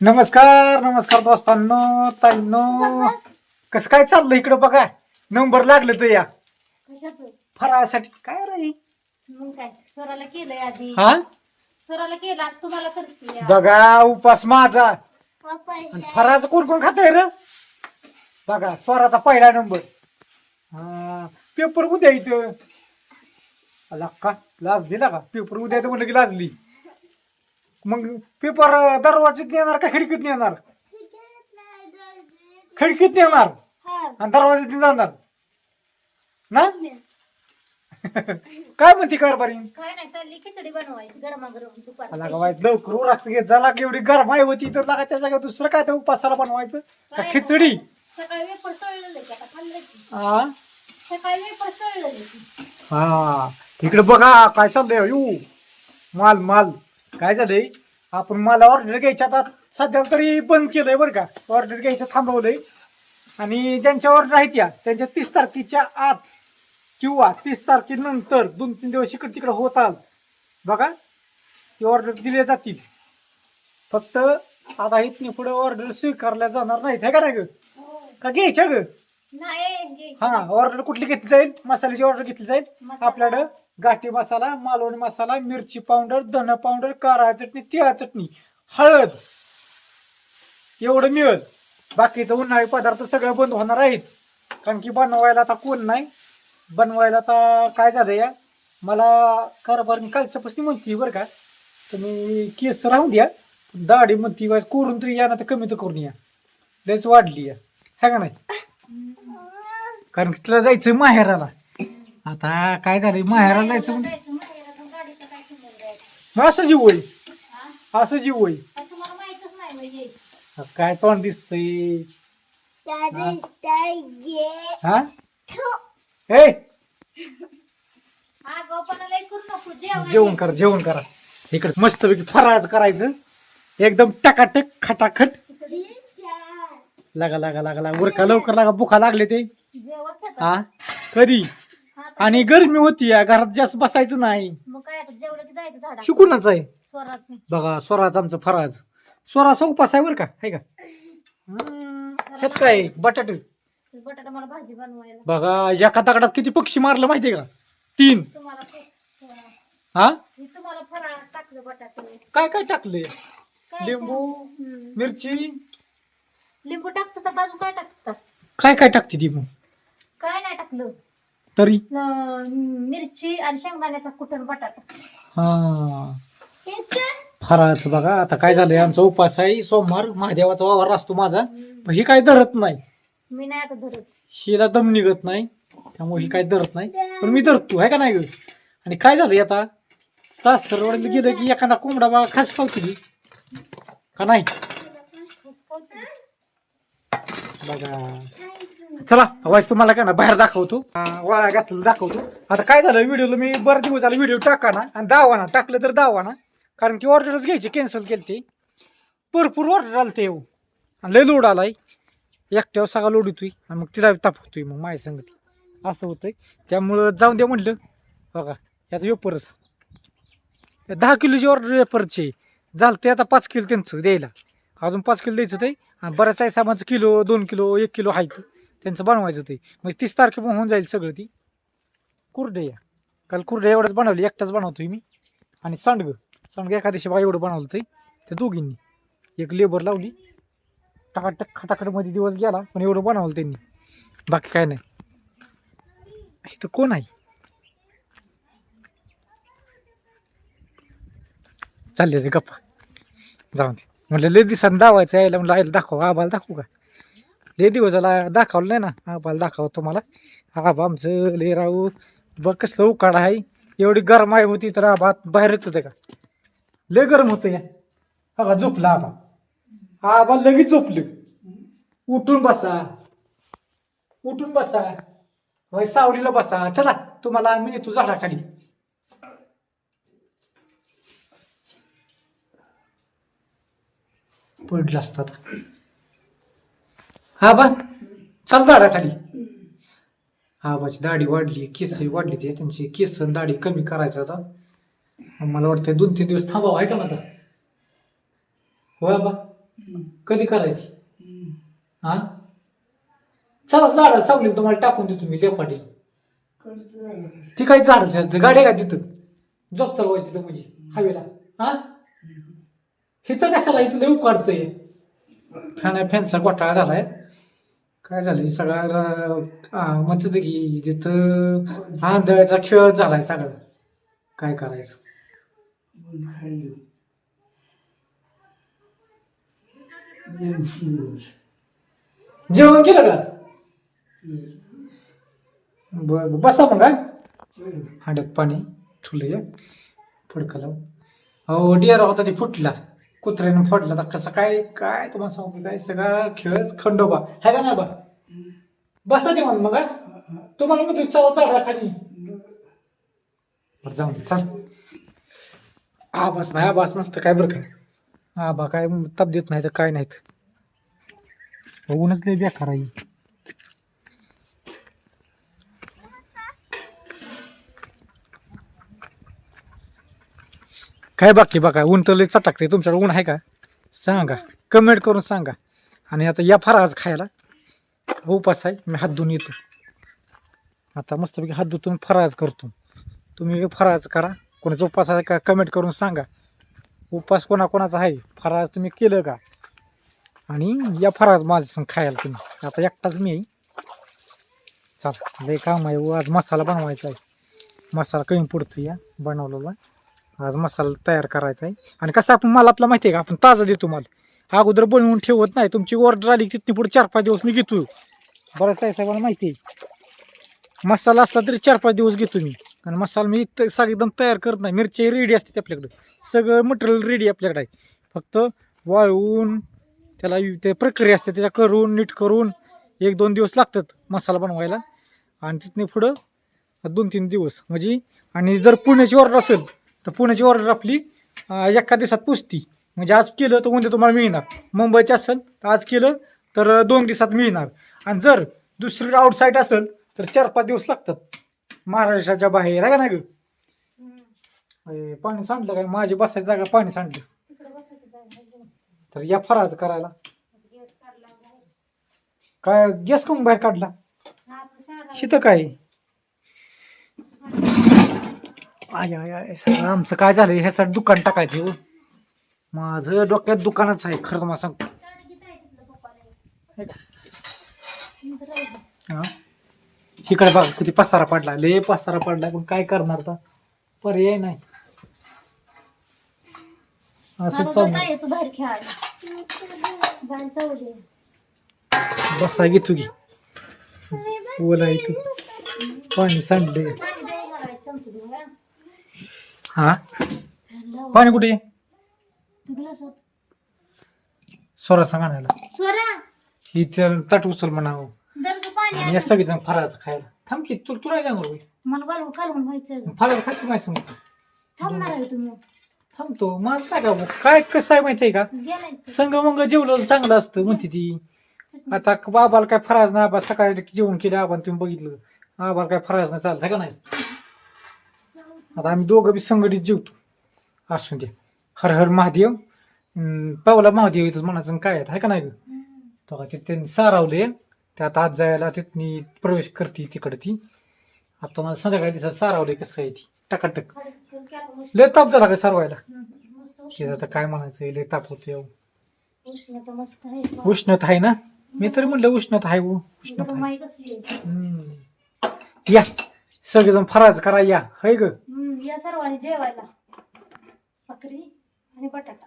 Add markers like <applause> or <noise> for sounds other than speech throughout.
नमस्कार नमस्कार दोस्तांनो ताईंनो. कसं काय चाललं इकडं बघा? नंबर लागलं तर या. कशाच? फरासाठी काय रे? मग काय? स्वराला केलंय आधी. हा? स्वराला केलं आता तुम्हाला करते बघा उपास माझा. आणि फराचं कोण कोण खात रे? बघा स्वराचा पहिला नंबर. हा पेपर उद्या इथं. का? लाज दिला का? पेपर उद्या येतं म्हणलं की लाजली. मग पेपर दरवाजेत येणार का खिडकीत येणार खिडकीत येणार आणि दरवाजात जाणार. ना? <laughs> काय म्हणते कारभारी काय नाही चालली खिचडी बनवायची गरमागरम दुपार. लागा वाईट लवकर उरात घेत झाला की एवढी गरम आहे होती तर लागा त्या जागा दुसरं काय त्या उपासाला बनवायचं? का खिचडी? सकाळी वेपर तळलेलं की आता खाल्लं की? हा सकाळी वेपर तळलेलं की? हा इकडे बघा काय चाललंय यू माल माल. काय झालंय? आपण मला ऑर्डर घ्यायच्या आता सध्या तरी बंद केलंय बरं का. ऑर्डर घ्यायचं थांबवलंय. आणि ज्यांच्या ऑर्डर आहेत या त्यांच्या तीस तारखेच्या आत किंवा तीस तारखेनंतर दोन तीन दिवस इकडे तिकडे होतात बघा ती ऑर्डर दिल्या जातील. फक्त आता इथनी पुढे ऑर्डर स्वीकारल्या जाणार नाहीत है का नाही ग? का घ्यायच्या ग. हा ऑर्डर कुठली घेतली जाईल? मसाल्याची ऑर्डर घेतली जाईल. आपल्याकडं गाठी मसाला मालवण मसाला मिरची पावडर धन पावडर कारा चटणी तिळा चटणी हळद. एवढं मिळत बाकीचं उन्हाळी पदार्थ सगळं बंद होणार आहेत. कारण की बनवायला आता कोण नाही. बनवायला आता काय झालं या? मला कारभारनी कालच्यापासून म्हणते बरं का तुम्ही केस राहून द्या. दाढी म्हणती वाज कोरून तरी या ना तर कमी तर करून या. लयच वाढली या. है का नाही? कारण तिला जायचं माहेराला. आता काय झालंय? माहेराला जायचं म्हणजे मग असं जीव होईल असं जीव होईल काय तोंड दिसतय? हा? हे जेवण करा जेवण करा. इकडे मस्तपैकी फराज करायचं. एकदम टकाटक खटाखट. लागा लागा लागा लागा. उरका लवकर लागा. बुखा लागले ते. हा? कधी? आणि गरमी होती या घरात जास्त बसायचं नाही. मग काय आता जेवलं की जायचं झाडा शिकूनच आहे बघा स्वराज आमचं फराज. स्वराचा उपास आहे बरं का? आहे का? हम्म, ह्यात काय? बटाटे. बटाटा मला भाजी बनवायला. बघा एका दगडात किती पक्षी मारलं माहितीये का? तीन. तुम्हाला ते- हा? मी तुम्हाला फराळात टाकलं बटाटे. काय काय टाकले काय लिंबू हम्म. मिरची? लिंबू टाकतं बाजू काय टाकतात? काय काय टाकते ती मग? काय नाही टाकलं. तरी? न- मिरची आणि शेंगदाण्याचा कुटण बटाटा. हा. फराळाचं बघा आता काय झालंय आमचा उपास आहे सोमवार महादेवाचा वावर असतो माझा पण ही काय धरत नाही. मी नाही आता धरत. हिला दम निघत नाही त्यामुळे ही काय धरत नाही. पण मी धरतो आहे का नाही ग? आणि काय झालंय आता? सासरवाडीला गेलं की एखादा कोंबडा बघा खास खावतो का नाही? बघा. चला आवाज तुम्हाला काय ना बाहेर दाखवतो. अं, वाळा घातलं दाखवतो. आता काय झालं व्हिडिओला मी बरं दिवस झाला व्हिडिओ टाका ना आणि दावा ना टाकलं तर दावा ना. कारण की ऑर्डरच घ्यायची कॅन्सल केली ते. भरपूर ऑर्डर आलं ते येऊ आणि लय लोड आलाय. एकट्यावर सगळा लोड येतोय. आणि मग तिला ताप होतोय मग माझ्या संगती. असं होतंय. त्यामुळं जाऊन द्या म्हटलं बघा यात वेपरच दहा किलोची ऑर्डर वेपरची झालं ते आता पाच किलो त्यांचं द्यायला. अजून पाच किलो द्यायचं ते. आणि बऱ्याच आहे सामानचं किलो दोन किलो एक किलो आहे ते. त्यांचं बनवायचं ते. मग तीस तारखेपासून होऊन जाईल सगळं ती. कुरडे या काल कुरडया एवढंच बनवली एकटाच बनवतोय मी. आणि सांडगं. सांडगं एका दिवशी एवढं बनवलं ते त्या दोघींनी. एक लेबर लावली. टाकाटक खटाखटमध्ये दिवस गेला पण एवढं बनवलं त्यांनी. बाकी काय नाही. इथं कोण आहे? चालले रे गप्पा. जाऊन ते म्हणलं लय दिसांना दावायचं यायला म्हणलं आईला दाखव आबाला दाखवू का? लय दिवस झाला दाखवलं नाही ना. आबाला दाखवतो तुम्हाला. आबा आमचं लय राहू. बघ कसलं उकाड आहे. एवढी गरम आहे होती तर आबा बाहेर येत होते का? लय गरम होतं या. बघा झोपला आबा. आबा लगेच झोपले. उठून बसा. उठून बसा. वय सावलीला बसा. चला तुम्हाला मी नेतो झाडाखाली. पडलं असता आता. हा बा. चल झाडाखाली. आबाची दाढी वाढली केस वाढली ते त्यांची. केस आणि दाढी कमी करायचं आता. मला वाटतं दोन तीन दिवस थांबावं आहे का आता. होय आबा कधी करायची? हा? चला झाड सावली तुम्हाला टाकून देतो मी लेपाटी. ती काही झाड गाडी का तिथं? जॉब चालवायची तिथं म्हणजे हवेला हा? हिथं कशाला? इथं देऊ काढतंय फॅन फॅनचा घोटाळा झालाय. काय झालंय सगळा म्हणत की तिथं आंधळ्याचा खेळ झालाय सगळा काय करायचं? जेवण केलं का? बर बसा मग काय हांड्यात पाणी ठुले फडकला अहो डिअर होता ते फुटला. कुत्र्याने फोडला तर कसं काय काय तुम्हाला सांगू काय? सगळा खेळच खंडोबा. है का नाही बा? बसा दे मग हा? तुम्हाला म्हणतो चला चढा खाली. बरं जाऊ दे चल. आबास नाही बस मस्त काय बरं का? आबा काय तब देत नाही तर काय नाहीत. ऊनच लय बेकार आहे. काय बाकी बघा ऊन तर लय चटकते तुमच्याकडे ऊन आहे का? सांगा. कमेंट करून सांगा. आणि आता या फार आज खायला. उपास आहे. मी हात धुवून येतो. आता मस्तपैकी हात धुतून फराज करतो. तुम्ही फराज करा. कोणाचा उपास आहे का कमेंट करून सांगा. उपास कोणाकोणाचा आहे? फराज तुम्ही केलं का? आणि या फराज माझ्या संग खायला तुम्ही. आता एकटाच मी आहे. चाल लय काम आहे हो. आज मसाला बनवायचा आहे. मसाला कमी पडतो या बनवलेला. आज मसाला तयार करायचा आहे आणि कसं आपण मला आपला माहिती आहे का? आपण ताजं देतो मला. अगोदर बनवून ठेवत नाही. तुमची ऑर्डर आली की तिथून पुढे चार पाच दिवस मी घेतो बऱ्याच काय साहेबांना माहिती आहे मसाला असला तरी चार पाच दिवस घेतो मी. आणि मसाला मी सगळं एकदम तयार करत नाही. मिरची रेडी असते आपल्याकडं. सगळं मटेरियल रेडी आपल्याकडे आहे. फक्त वाळवून त्याला ते प्रक्रिया असते त्याच्या करून नीट करून एक दोन दिवस लागतात मसाला बनवायला. आणि तिथनं पुढं दोन तीन दिवस. म्हणजे आणि जर पुण्याची ऑर्डर असेल तर पुण्याची ऑर्डर आपली एका दिवसात पुजती म्हणजे आज केलं तर उद्या तुम्हाला मिळणार. मुंबईची असेल तर आज केलं तर दोन दिवसात मिळणार. आणि जर दुसरी आउटसाईड असेल तर चार पाच दिवस लागतात. महाराष्ट्राच्या बाहेर आहे का नाही ग? पाणी सांडलं काय? माझी बसायची जागा पाणी सांडलं. तर या फराज करायला. काय गॅस करून बाहेर काढला? शितं काय? आय आय आय सगळं आमचं काय झालं ह्यासाठी दुकान टाकायचं हो. माझं डोक्यात दुकानच आहे खरं मला सांगतो. हा. इकडे बघ किती पसारा पडला. लय पसारा पडला पण काय करणार आता? पर्याय नाही. असं चालू. तर बसा घे तू घे. ओला पाणी सांडले पाणी द्यायला लावायचं चमचे देऊन, हा? हा. पाणी कुठे. स्वरा सांग आणायला स्वरा ही तर ताट उचल म्हणावं पाणी आणि आण. या सगळेजण फराळाचं खायला थांब की तू तुला सांगू. मला बालू कालवून व्हायचं फराळ खात माहिती सांग थांबणार आहे तुम्ही थांबतो माझं काय का काय कसं आहे माहिती आहे का गेलाय. संग मग जेवलं चांगलं असतं म्हणते ती. आता बाबाला काय फराज नाही आबा सकाळी जेवण केलं आबा तुम्ही बघितलं आबाला काय फराज नाही चालत आहे का नाही. आता आम्ही दोघं बी संघटित जेवतो. असून दे. हर हर महादेव. अं, पावला महादेव इथं म्हणायचं आणि काय आहे का नाही गं? हम्म. तेव्हा ते त्यांनी सारावले त्यात आज जायला तिथनी प्रवेश करते तिकडे ती. आता मला संध्याकाळी दिवसात सारावले कसं आहे ती. टकाटक. लय ताप झाला का सारवायला. ते आता काय म्हणायचं लय ताप होतो उष्णता मस्त आहे उष्णता आहे ना? मी तरी म्हणलं उष्णता आहे हो, उष्णता आहे. हम्म. या. सगळेजण फराज करा या. है ग? या सर्वांनी जेवायला. बकरी आणि बटाटा.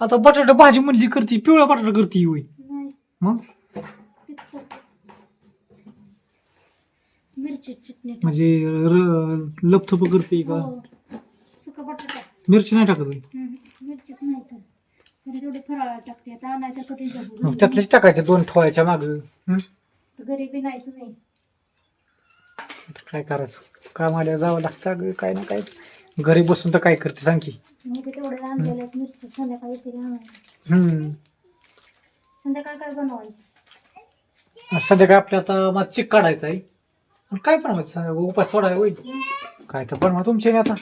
आता बटाटा भाजी म्हणली करती पिवळा बटाटा करती होय. नाही. मग? तिखट मिरची चटणी. म्हणजे र- लपथप करते का? हो. सुका बटाटा. मिरची नाही टाकत होय? हम्म, मिरचीच नाही तर. थोडी फराळा टाकते. आता नाही तर कधी जाऊ? त्यातलेच टाकायचे दोन ठोळ्याच्या माग. घरी बी नाही तुम्ही. काय करायचं? काम आल्या जावं लागतं अगं काय ना काय. घरी बसून तर काय करते सांग की. मी ते तेवढे आणलेल्या मिरची संध्याकाळी तरी आणायला हम्म. संध्याकाळी काय बनवायचं? आपल्या आता मग चिक काढायचा आहे आणि काय बनवायचं उपास सोडाय होईल. काय तर बनवा तुमच्या आता.